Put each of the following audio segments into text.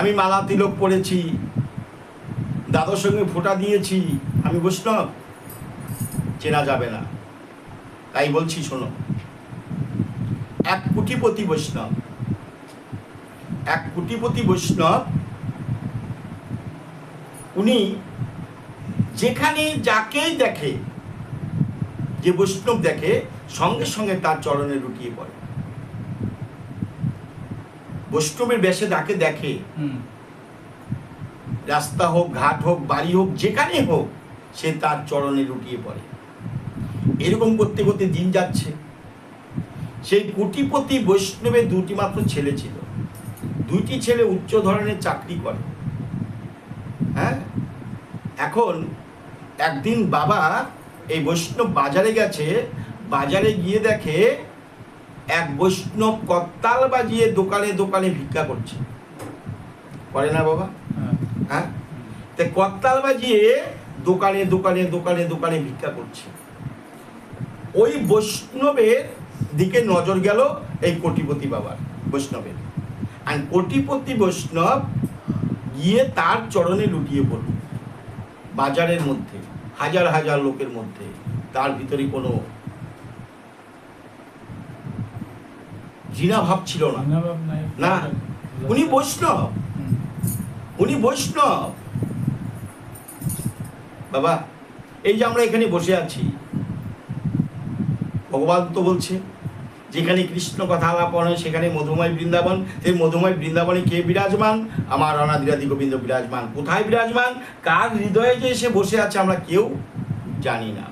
আমি মালা তিলক পড়েছি দাদার সঙ্গে ফোঁটা দিয়েছি। আমি বৈষ্ণব, চেনা যাবে না। তাই বলছি, শোনো, এক কুটিপতি বৈষ্ণব, এক কুটিপতি বৈষ্ণব, উনি যেখানে যাকেই দেখে, যে বৈষ্ণব দেখে, সঙ্গে সঙ্গে তার চরণে লুটিয়ে পড়ে। বৈষ্ণবের বেশে তাকে দেখে রাস্তা হোক ঘাট হোক বাড়ি হোক যেখানে হোক সে তার চরণে লুটিয়ে পড়ে। এরকম করতে করতে দিন যাচ্ছে। সেই কোটিপতি বৈষ্ণবের দুটি মাত্র ছেলে ছিল। দুইটি ছেলে উচ্চ ধরনের চাকরি করে। হ্যাঁ? এখন একদিন বাবা এই বৈষ্ণব বাজারে গেছে বাজারে গিয়ে দেখে এক বৈষ্ণব কত্তাল বাজিয়ে দোকানে দোকানে ভিক্ষা করছে। করে না বাবা? হ্যাঁ। হ্যাঁ? তা করতাল বাজিয়ে দোকানে দোকানে দোকানে দোকানে ভিক্ষা করছে। ওই বৈষ্ণবের দিকে নজর গেল এই কোটিপতি বাবার বৈষ্ণবের। আর কোটিপতি বৈষ্ণব গিয়ে তার চরণে লুটিয়ে পড়ল। বাজারের মধ্যে হাজার হাজার লোকের মধ্যে তার ভিতরে কোনো ঘৃণা ভাব ছিল না। না, উনি বৈষ্ণব। উনি বৈষ্ণব। বাবা এই যে আমরা এখানে বসে আছি ভগবান তো বলছে যেখানে কৃষ্ণ কথা আলাপন হয় সেখানে মধুময় বৃন্দাবন। সেই মধুময় বৃন্দাবনে কে বিরাজমান? আমার অনাদিরাদি গোবিন্দ বিরাজমান। কোথায় বিরাজমান? কার হৃদয়ে যে এসে বসে আছে আমরা কেউ জানি না।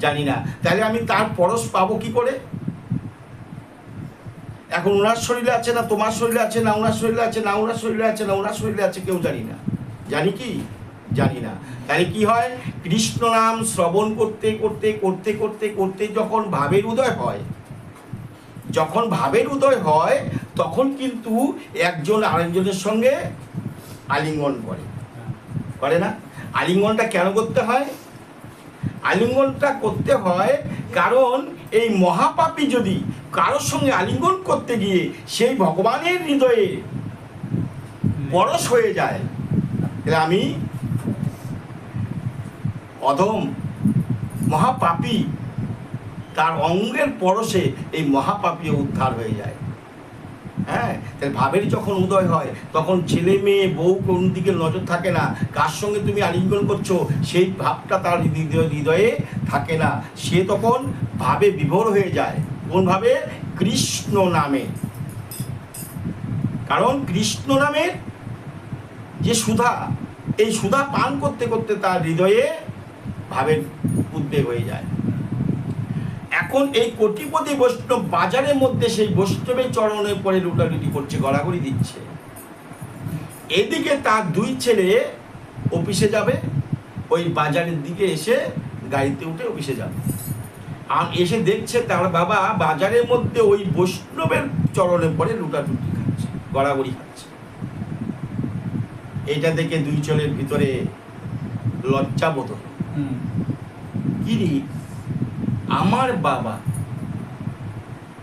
জানি না। তাহলে আমি তার পরশ পাবো কি করে? এখন ওনার শরীরে আছে না তোমার শরীরে আছে না ওনার শরীরে আছে না ওনার শরীরে আছে না ওনার শরীরে আছে কেউ জানি না। জানি কি? জানি না। তাহলে কি হয়? কৃষ্ণ নাম শ্রবণ করতে করতে করতে করতে করতে যখন ভাবের উদয় হয়, যখন ভাবের উদয় হয়, তখন কিন্তু একজন আরেকজনের সঙ্গে আলিঙ্গন করে। করে না? আলিঙ্গনটা কেন করতে হয়? আলিঙ্গনটা করতে হয় কারণ এই মহাপাপী যদি কারোর সঙ্গে আলিঙ্গন করতে গিয়ে সেই ভগবানের হৃদয়ে পরশ হয়ে যায়, তাহলে আমি অধম মহাপাপী, তার অঙ্গের পরশে এই মহাপাপীও উদ্ধার হয়ে যায়। হ্যাঁ তাহলে ভাবের যখন উদয় হয়, তখন ছেলে মেয়ে, বউ কোন দিকে নজর থাকে না, কার সঙ্গে তুমি আলিঙ্গন করছ, সেই ভাবটা তার হৃদয়ে থাকে না। সে তখন ভাবে বিভোর হয়ে যায়, কোন ভাবে? কৃষ্ণ নামে। কারণ কৃষ্ণ নামের যে সুধা, এই সুধা পান করতে করতে তার হৃদয়ে ভাবের উদ্বেগ হয়ে যায়। এখন এই কোটিপতি বৈষ্ণব বাজারের মধ্যে সেই বৈষ্ণবের চরণে পরে লুটালুটি করছে, গড়াগড়ি দিচ্ছে। এদিকে তার দুই ছেলে অফিসে যাবে, ওই বাজারের দিকে এসে গাড়িতে উঠে অফিসে যাবে। আর এসে দেখছে তার বাবা বাজারের মধ্যে ওই বৈষ্ণবের চরণে পরে লুটালুটি খাচ্ছে গড়াগড়ি খাচ্ছে। এটা দেখে দুই ছেলের ভিতরে লজ্জা বোধ হলো। হুম, কি আমার বাবা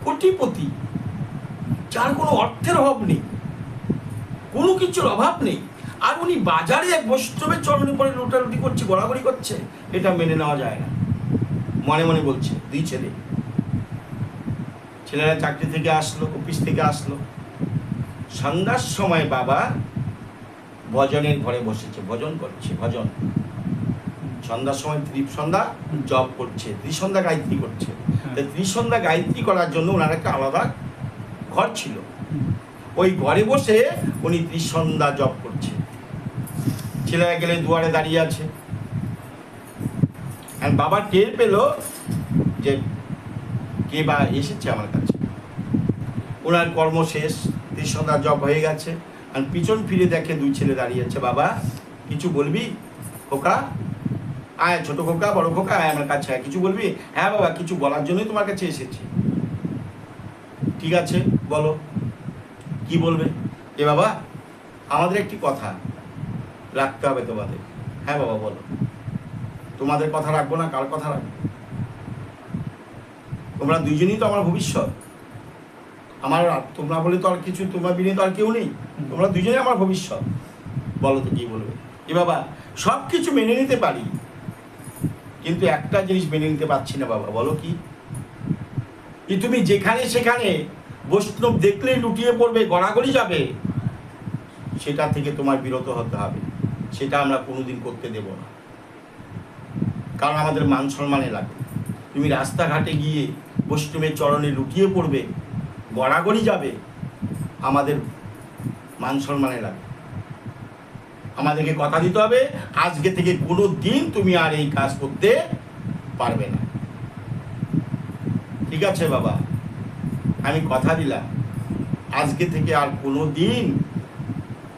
কোটিপতি যার কোনো অর্থের অভাব নেই কোনো কিছুর অভাব নেই আর উনি বাজারে এক বৈষ্ণবের চরণে পরে লুটালুটি করছে গড়াগড়ি করছে এটা মেনে নেওয়া যায় না। মনে মনে বলছে দুই ছেলে। ছেলেরা চাকরি থেকে আসলো অফিস থেকে আসলো। সন্ধ্যার সময় বাবা ভজনের ঘরে বসেছে ভজন করছে ভজন। সন্ধ্যার সময় ত্রিসন্ধ্যা জব করছে ত্রিসন্ধ্যা গায়ত্রী করছে। হ্যাঁ, তো ত্রিসন্ধ্যা গায়ত্রী করার জন্য ওনার একটা আলাদা ঘর ছিল। ওই ঘরে বসে উনি ত্রিসন্ধ্যা জব করছে। ছেলেরা গেলে দুয়ারে দাঁড়িয়ে আছে। আর বাবা টের পেল যে কে বা এসেছে আমার কাছে। ওনার কর্ম শেষ ত্রিসন্ধ্যা জপ হয়ে গেছে। আর পিছন ফিরে দেখে দুই ছেলে দাঁড়িয়ে আছে, বাবা, কিছু বলবি? খোকা? আয়, ছোট খোকা, বড় খোকা, আয় আমার কাছে কিছু বলবি? হ্যাঁ বাবা, কিছু বলার জন্যই তোমার কাছে এসেছি। ঠিক আছে, বলো। কি বলবে? এ বাবা, আমাদের একটি কথা রাখতে হবে তোমাদের। হ্যাঁ বাবা, বলো। তোমাদের কথা রাখব না কার কথা রাখব? তোমরা দুইজনই তো আমার ভবিষ্যৎ। আমার তোমরা বলে তো আর কিছু তোমরা বিনে তো আর কেউ নেই। তোমরা দুজনে আমার ভবিষ্যৎ। বলো তো কি বলবে? এ বাবা সব কিছু মেনে নিতে পারি কিন্তু একটা জিনিস মেনে নিতে পারছি না বাবা বলো কি? তুমি যেখানে সেখানে বৈষ্ণব দেখলেই লুটিয়ে পড়বে গড়াগড়ি যাবে সেটা থেকে তোমার বিরত হতে হবে। সেটা আমরা কোনোদিন করতে দেব না। কারণ আমাদের মান সম্মানে লাগে। তুমি রাস্তাঘাটে গিয়ে বৈষ্ণবের চরণে লুটিয়ে পড়বে, গড়াগড়ি যাবে, আমাদের মান সম্মানে লাগে। আমাদেরকে কথা দিতে হবে, আজকে থেকে কোনো দিন তুমি আর এই কাজ করতে পারবে না। ঠিক আছে বাবা, আমি কথা দিলাম। আজকে থেকে আর কোনো দিন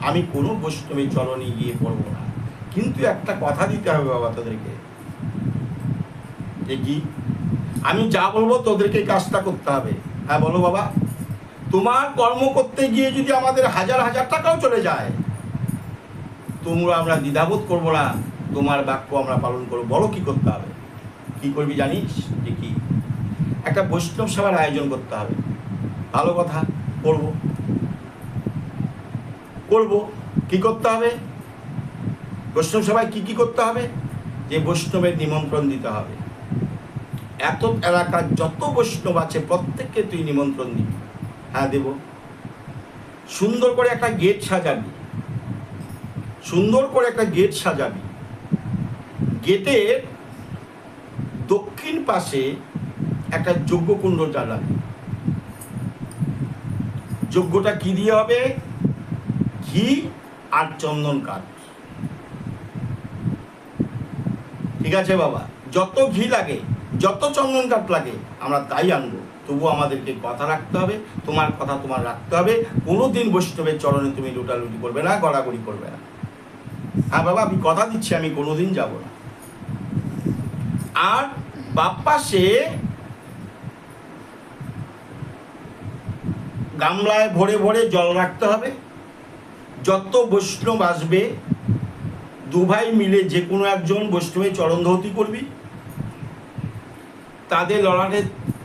আমি কোনো বৈষ্ণবের চরণে গিয়ে পড়ব না। কিন্তু একটা কথা দিতে হবে বাবা তোদেরকে। কি? আমি যা বলব তোদেরকে কাজটা করতে হবে। হ্যাঁ বলো বাবা। তোমার কর্ম করতে গিয়ে যদি আমাদের হাজার হাজার টাকাও চলে যায়, তোমরা আমরা দ্বিধাবোধ করব না। তোমার বাক্য আমরা পালন করব। বলো কি করতে হবে? কি করবি জানিস? যে কি? একটা বৈষ্ণব সভার আয়োজন করতে হবে। ভালো কথা, করব। করব। কি করতে হবে? বৈষ্ণব সভায় কি কি করতে হবে? যে বৈষ্ণবের নিমন্ত্রণ দিতে হবে। এত এলাকার যত বৈষ্ণব আছে, প্রত্যেককে তুই নিমন্ত্রণ দিবি। হ্যাঁ দেব। সুন্দর করে একটা গেট সাজাবি। সুন্দর করে একটা গেট সাজাবি। গেটের দক্ষিণ পাশে একটা যজ্ঞকুণ্ড জ্বালাবি। যজ্ঞটা কি দিয়ে হবে? ঘি আর চন্দন কাঠ। ঠিক আছে বাবা? যত ঘি লাগে যত চন্দন কাঠ লাগে, আমরা তাই আনব। তবু আমাদেরকে কথা রাখতে হবে, তোমার কথা তোমার রাখতে হবে। কোনো দিন বৈষ্ণবের চরণে তুমি লুটালুটি করবে না, গড়াগড়ি করবে না। হ্যাঁ বাবা, আমি কথা দিচ্ছি, আমি কোনো দিন যাব না। আর বাপ পাশে গামলায় ভরে ভরে জল রাখতে হবে। যত বৈষ্ণব আসবে, দুভাই মিলে যে কোনো একজন বৈষ্ণবের চরণ ধৌতি করবি। তাদের ললাটে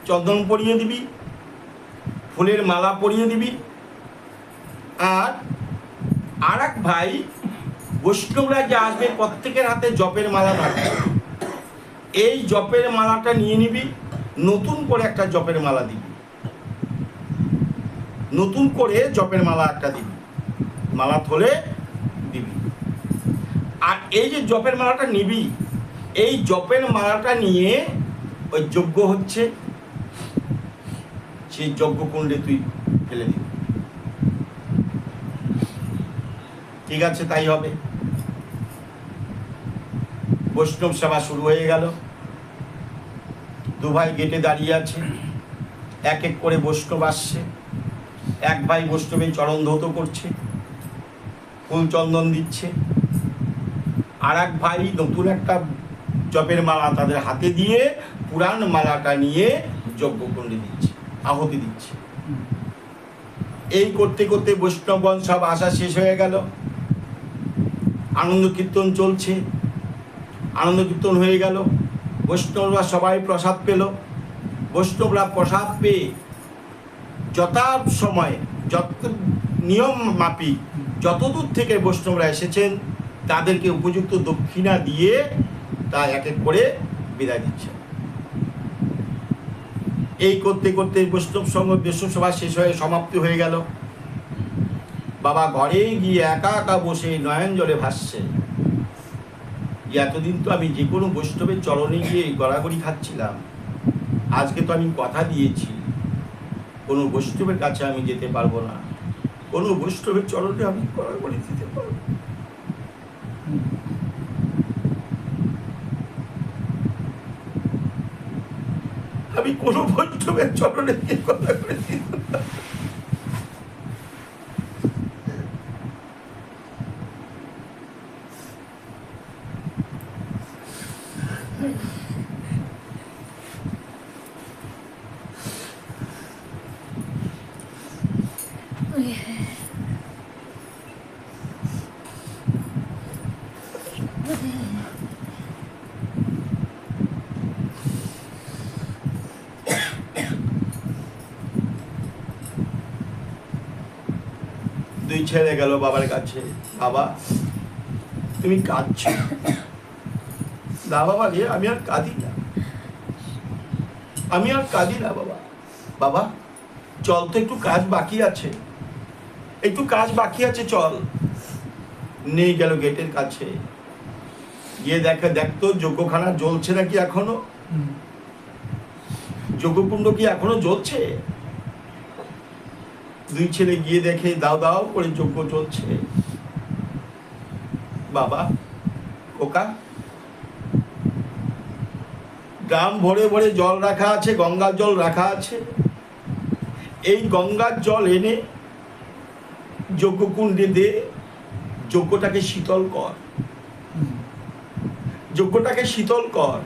চন্দন পরিয়ে দিবি, ফুলের মালা পরিয়ে দিবি। আর আর এক ভাই বৈষ্ণবরা যে আসবে, প্রত্যেকের হাতে জপের মালা থাকবে এই জপের মালাটা নিয়ে নিবি, নতুন করে একটা জপের মালা দিবি। নতুন করে জপের মালা একটা দিবি, মালা থলে দিবি। আর এই যে জপের মালাটা নিবি, এই জপের মালাটা নিয়ে ওই যজ্ঞ হচ্ছে, সেই যজ্ঞ কুণ্ডে তুই ফেলে দিবি। ঠিক আছে, তাই হবে। বৈষ্ণব সেবা শুরু হয়ে গেল। দু ভাই গেটে দাঁড়িয়ে আছে। এক এক করে বৈষ্ণব আসছে। এক ভাই বৈষ্ণবের চরণ ধৌত করছে, ফুল চন্দন দিচ্ছে। আর এক ভাই নতুন একটা জপের মালা তাদের হাতে দিয়ে পুরাণ মালাটা নিয়ে যজ্ঞকুণ্ডে দিচ্ছে, আহতি দিচ্ছে। এই করতে করতে বৈষ্ণবগণ সব আসা শেষ হয়ে গেল। আনন্দ কীর্তন চলছে। আনন্দ কীর্তন হয়ে গেল। বৈষ্ণবরা সবাই প্রসাদ পেল। বৈষ্ণবরা প্রসাদ পেয়ে যথা সময়, যত নিয়ম মাফিক, যতদূর থেকে বৈষ্ণবরা এসেছেন, তাদেরকে উপযুক্ত দক্ষিণা দিয়ে তা এক এক করে বিদায় দিচ্ছে। এই করতে করতে বৈষ্ণব সংঘ, বৈষ্ণব সভা শেষ হয়ে সমাপ্তি হয়ে গেল। বাবা ঘরে গিয়ে একা একা বসে নয়ন জলে ভাসছে। এতদিন তো আমি যে কোনো বৈষ্ণবের চরণে গিয়ে গড়াগড়ি খাচ্ছিলাম। আজকে তো আমি কথা দিয়েছি। কোনো বৈষ্ণবের কাছে আমি যেতে পারব না। কোনো বৈষ্ণবের চরণে আমি গড়াগড়ি দিতে পারব আমি কোনো বৈষ্ণবের চরণে গিয়ে কথা করেছি Yeah. না। গেল বাবার কাছে। বাবা তুমি কাঁদছ। না বাবা রে আমি আর কাঁদি না। আমি আর কাঁদি না বাবা। বাবা চল তো একটু কাজ বাকি আছে। একটু কাজ বাকি আছে চল। নিয়ে গেল গেটের কাছে। গিয়ে দেখে দেখতো যজ্ঞখানা জ্বলছে নাকি এখনও। যজ্ঞকুণ্ড কি এখনও জ্বলছে? দুই ছেলে গিয়ে দেখে, দাও দাও, করে যজ্ঞ চলছে। বাবা ওকা ড্রাম ভরে ভরে জল রাখা আছে, গঙ্গার জল রাখা আছে। এই গঙ্গার জল এনে যজ্ঞকুণ্ডে দে, যজ্ঞটাকে শীতল কর। যজ্ঞটাকে শীতল কর।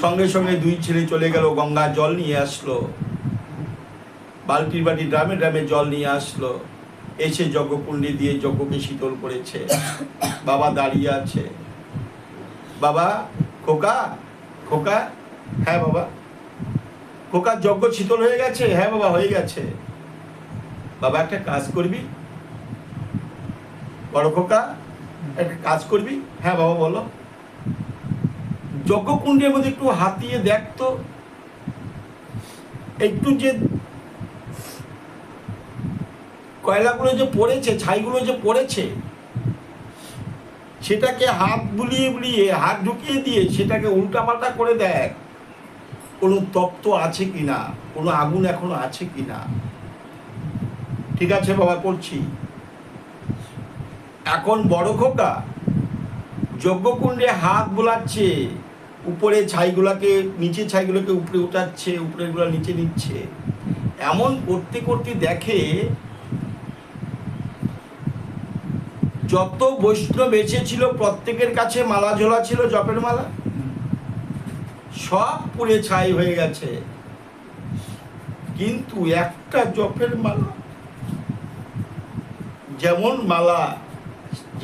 সঙ্গে সঙ্গে দুই ছেলে চলে গেল, গঙ্গার জল নিয়ে আসলো। বালতির বাটি ড্রামে ড্রামে জল নিয়ে আসলো। এসে যজ্ঞকুণ্ডে দিয়ে যজ্ঞকে শীতল করেছে। বাবা দাঁড়িয়ে আছে। বাবা, খোকা খোকা। হ্যাঁ বাবা। খোকার যজ্ঞ শীতল হয়ে গেছে। হ্যাঁ বাবা, হয়ে গেছে। বাবা, একটা কাজ করবি? বড় খোকা, একটা কাজ করবি? হ্যাঁ বাবা, বলো। যজ্ঞকুণ্ডের মধ্যে একটু হাত দিয়ে দেখ তো। একটু যে কয়লাগুলো যে পড়েছে, ছাইগুলো যে পড়েছে, সেটাকে হাত বুলিয়ে বুলিয়ে, হাত ঢুকিয়ে দিয়ে সেটাকে উল্টাপাল্টা করে দেখ কোনো তপ্ত আছে কিনা কোনো আগুন এখনও আছে কিনা ঠিক আছে বাবা, করছি। এখন বড় খোকা যজ্ঞকুণ্ডে হাত বোলাচ্ছে, উপরে ছাইগুলাকে নিচে ছাইগুলোকে উপরে উঠাচ্ছে উপরেগুলো নিচে নিচ্ছে। এমন করতে করতে দেখে যত বৈষ্ণব এসেছিল, প্রত্যেকের কাছে মালা ঝোলা ছিল, জপের মালা? সব পুড়ে ছাই হয়ে গেছে। কিন্তু একটা জপের মালা, যেমন মালা,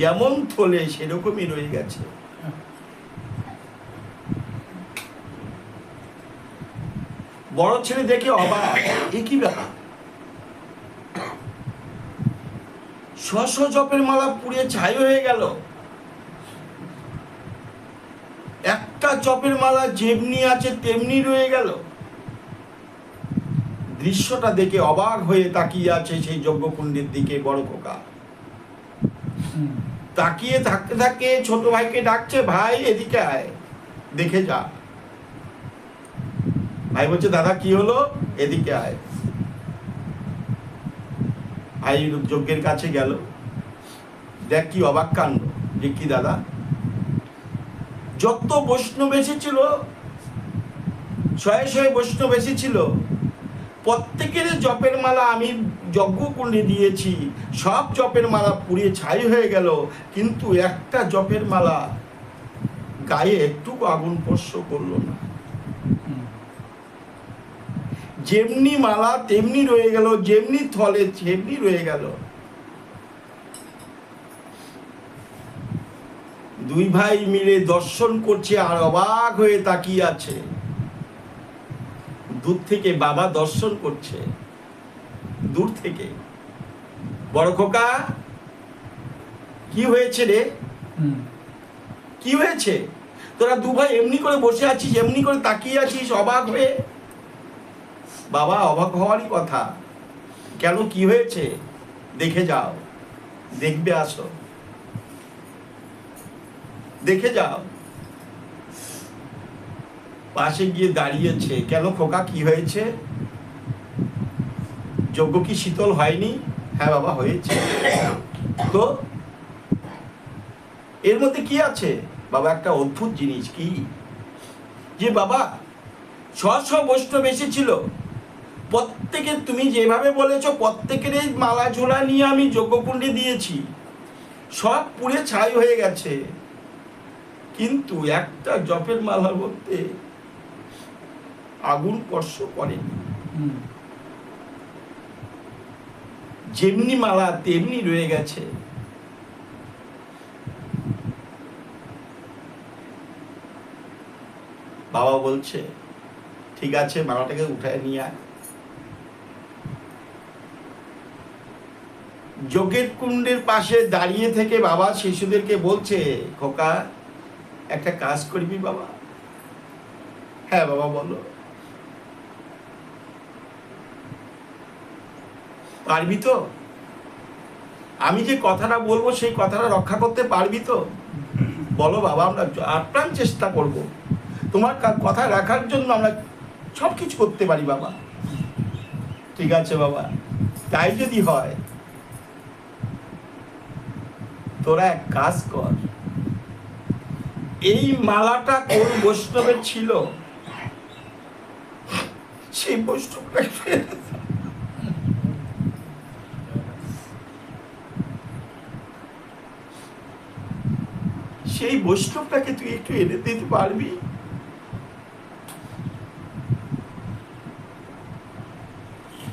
যেমন থলে, সেরকমই রয়ে গেছে। বড় ছেলে দেখে অবাক, এ কি ব্যাপার? শশ জপের মালা পুড়ে ছাই হয়ে গেল। একটা জপের মালা যেমনি আছে তেমনি রয়ে গেল। দৃশ্যটা দেখে অবাক হয়ে তাকিয়ে আছে সেই যজ্ঞকুণ্ডের দিকে বড় খোকা। তাকিয়ে থাকতে থাকে ছোট ভাইকে ডাকছে, ভাই, এদিকে আয়, দেখে যা। ভাই বলছে, দাদা, কি হলো? এদিকে আয়। ভাই যজ্ঞের কাছে গেল। দেখ কি অবাক কাণ্ড। যে কি দাদা? যত বৈষ্ণব এসেছিল, শয়ে শয়ে বৈষ্ণব এসেছিল, প্রত্যেকের জপের মালা আমি যজ্ঞ যজ্ঞকুণ্ডে দিয়েছি, সব জপের মালা পুড়িয়ে ছাই হয়ে গেল, কিন্তু একটা জপের মালা গায়ে একটু আগুন স্পর্শ করল না। যেমনি মালা তেমনি রয়ে গেল যেমনি থলে তেমনি রয়ে গেল। দুই ভাই মিলে দর্শন করছে আর অবাক হয়ে তাকিয়ে আছে। দূর থেকে বাবা দর্শন করছে। দূর থেকে। বড় খোকা কি হয়েছে রে। কি হয়েছে? তোরা দু ভাই এমনি করে বসে আছিস এমনি করে তাকিয়ে আছিস অবাক হয়ে? বাবা, অবাক হওয়ারই কথা। কেন, কি হয়েছে? দেখে যাও। দেখবে আসো। দেখে যাও। পাশে গিয়ে দাঁড়িয়েছে। কেন, খোকা, কি হয়েছে? যজ্ঞ কি শীতল হয়নি? হ্যাঁ বাবা, হয়েছে। তো, এর মধ্যে কি আছে? বাবা, একটা অদ্ভুত জিনিস কি? যে বাবা ছ ছ বৈষ্ণব এসেছিল। প্রত্যেকের তুমি যেভাবে বলেছ প্রত্যেকের এই মালা ঝোলা নিয়ে আমি যজ্ঞকুণ্ডে দিয়েছি। সব পুড়ে ছাই হয়ে গেছে। কিন্তু একটা জপের মালার মধ্যে আগুন স্পর্শ করেনি। যেমনি মালা তেমনি রয়ে গেছে। বাবা বলছে ঠিক আছে মালাটাকে উঠায় নিয়ে আয়। যোগের কুণ্ডের পাশে দাঁড়িয়ে থেকে বাবা শিশুদেরকে বলছে, খোকা, একটা কাজ করবি বাবা? হ্যাঁ বাবা, বলো। পারবি তো? আমি যে কথাটা বলব, সেই কথাটা রক্ষা করতে পারবি তো? বলো বাবা, আমরা আপ্রাণ চেষ্টা করব। তোমার কথা রাখার জন্য আমরা সব কিছু করতে পারি বাবা। ঠিক আছে বাবা। তাই যদি হয় তোরা এক কাজ কর। এই মালাটা কোন বৈষ্ণবের ছিল? সেই বৈষ্ণবটা সেই বৈষ্ণবটাকে তুই একটু এনে দিতে পারবি?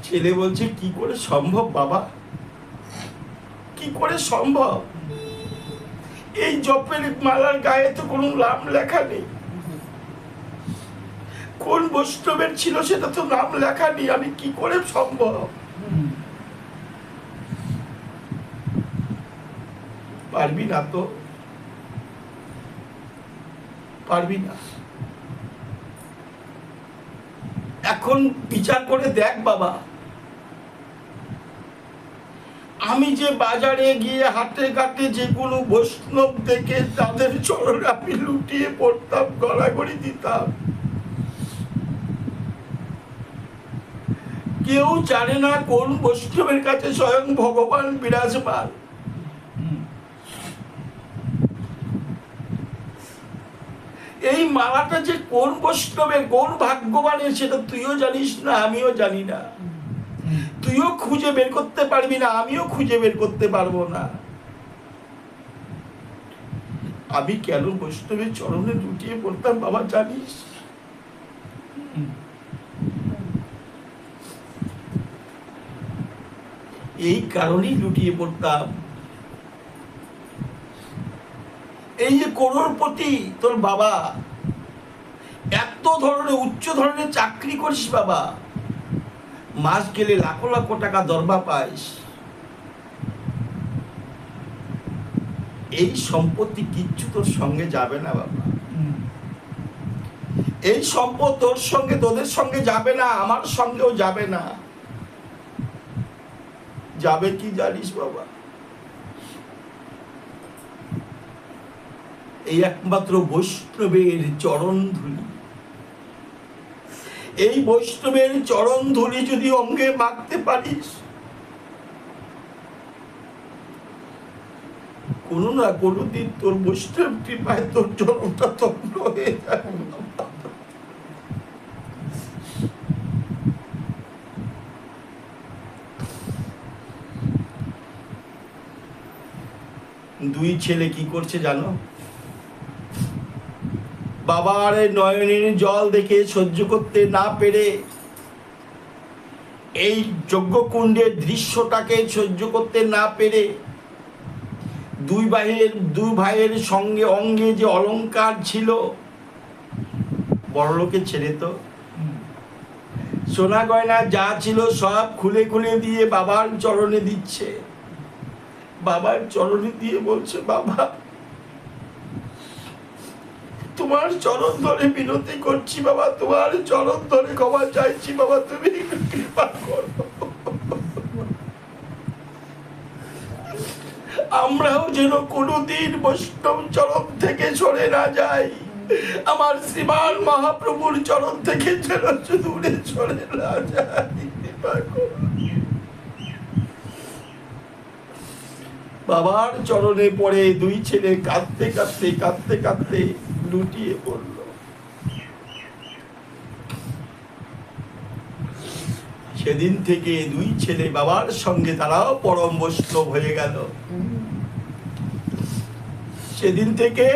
ছেলে বলছে, কি করে সম্ভব বাবা? কি করে সম্ভব? এই জপের মালার গায়ে তো কোনো নাম লেখা নেই। কোন বৈষ্ণবের ছিল সেটা তো নাম লেখা নেই। আমি কি করে সম্ভব? পারবি না তো। পারবি না। এখন বিচার করে দেখ বাবা। আমি যে বাজারে গিয়ে হাতে কাটে যে কোনো বৈষ্ণব দেখে তাদের চরণ আমি লুটিয়ে পড়তাম, গড়াগড়ি দিতাম। কেউ জানে না কোন বৈষ্ণবের কাছে স্বয়ং ভগবান বিরাজমান। এই মালাটা যে কোন বৈষ্ণবের, কোন ভাগ্যবানের, সেটা তুইও জানিস না, আমিও জানি না। তুইও খুঁজে বের করতে পারবি না, আমিও খুঁজে বের করতে পারব না। আমি কেন বৈষ্ণবের চরণে লুটিয়ে পড়তাম বাবা, জানিস? এই কারণেই লুটিয়ে পড়তাম। এই যে করোড়পতি তোর বাবা, এত ধরনের, উচ্চ ধরনের চাকরি করিস বাবা। মাস গেলে লাখো লাখো টাকা দরবা পাইস। এই সম্পত্তি কিচ্ছু তোর সঙ্গে যাবে না, বাবা। এই সম্পদ তোর সঙ্গে, তোদের সঙ্গে যাবে না, আমার সঙ্গেও যাবে না। যাবে কি জানিস, বাবা? এই একমাত্র বৈষ্ণবের চরণ ধুলি। এই বৈষ্ণবের চরণ ধুলি যদি অঙ্গে মাখতে পারিস, কোনো না কোনো দিন তোর বৈষ্ণব কৃপায় তোর চরণটা তন্ন হয়ে দুই ছেলে কি করছে জানো? বাবার নয়নের জল দেখে সহ্য করতে না পেরে এই যজ্ঞকুণ্ডের দৃশ্যটাকে সহ্য করতে না পেরে দুই ভাইয়ের দুই ভাইয়ের সঙ্গে অঙ্গে যে অলংকার ছিল, বড়লোকের ছেড়ে তো। সোনা গয়না যা ছিল সব খুলে খুলে দিয়ে বাবার চরণে দিচ্ছে। বাবার চরণে দিয়ে বলছে, বাবা তোমার চরণ ধরে বিনতি করছি বাবা, তোমার চরণ ধরে ক্ষমা চাইছি বাবা, তুমি কৃপা করো। আমরাও যেন কোনোদিন বৈষ্ণব চরণ থেকে সরে না যাই। আমার শ্রীমান মহাপ্রভুর চরণ থেকে যেন দূরে সরে না যাই। কৃপা করো। বাবার চরণে পড়ে দুই ছেলে কাঁদতে কাঁদতে কাঁদতে কাঁদতে লুটিয়ে পড়ল। সেদিন থেকে দুই ছেলে বাবার সঙ্গে তারাও পরম বৈষ্ণব হয়ে গেল। সেদিন থেকে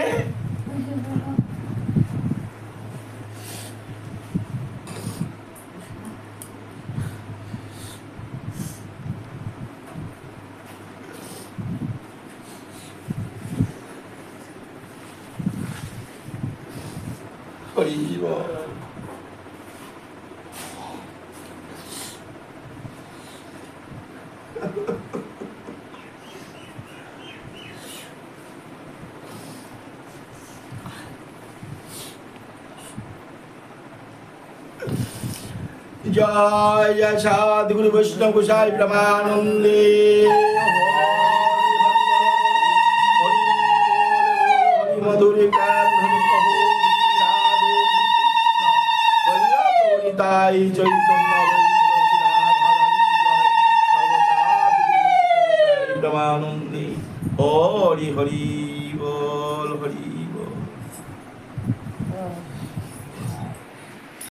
হরি বল। জয় সাধুগুরু বৈষ্ণব গোসাই প্রমানন্দে। তাই চৈতন্য প্রমানন্দে। হরি হরি।